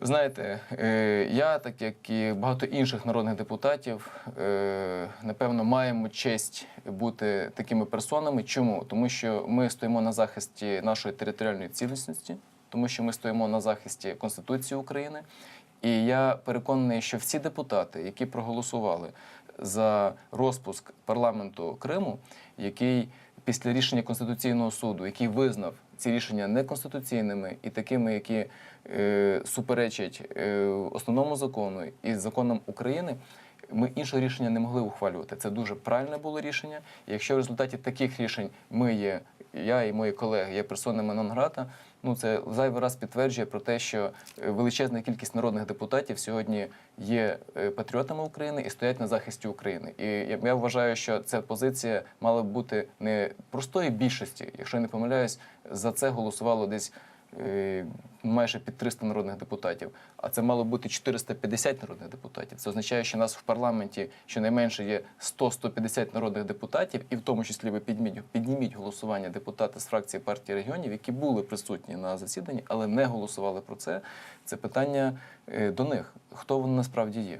Ви знаєте, е, я, так як і багато інших народних депутатів, е, напевно, маємо честь бути такими персонами. Чому? Тому що ми стоїмо на захисті нашої територіальної цілісності, тому що ми стоїмо на захисті Конституції України. І я переконаний, що всі депутати, які проголосували за розпуск парламенту Криму, який після рішення Конституційного суду, який визнав ці рішення неконституційними і такими, які е, суперечать е, основному закону і законам України. Ми іншого рішення не могли ухвалювати. Це дуже правильне було рішення. Якщо в результаті таких рішень ми є, я і мої колеги є персонами нон-грата, ну це зайвий раз підтверджує про те, що е, величезна кількість народних депутатів сьогодні є е, патріотами України і стоять на захисті України. І я, вважаю, що ця позиція мала б бути не простої більшості, якщо я не помиляюсь, за це голосувало десь. Е, Майже під 300 народних депутатів, а це мало бути 450 народних депутатів. Це означає, що нас в парламенті щонайменше є 100-150 народних депутатів, і в тому числі ви підніміть, підніміть голосування депутати з фракції партії регіонів, які були присутні на засіданні, але не голосували про це. Це питання е, до них. Хто вони насправді є?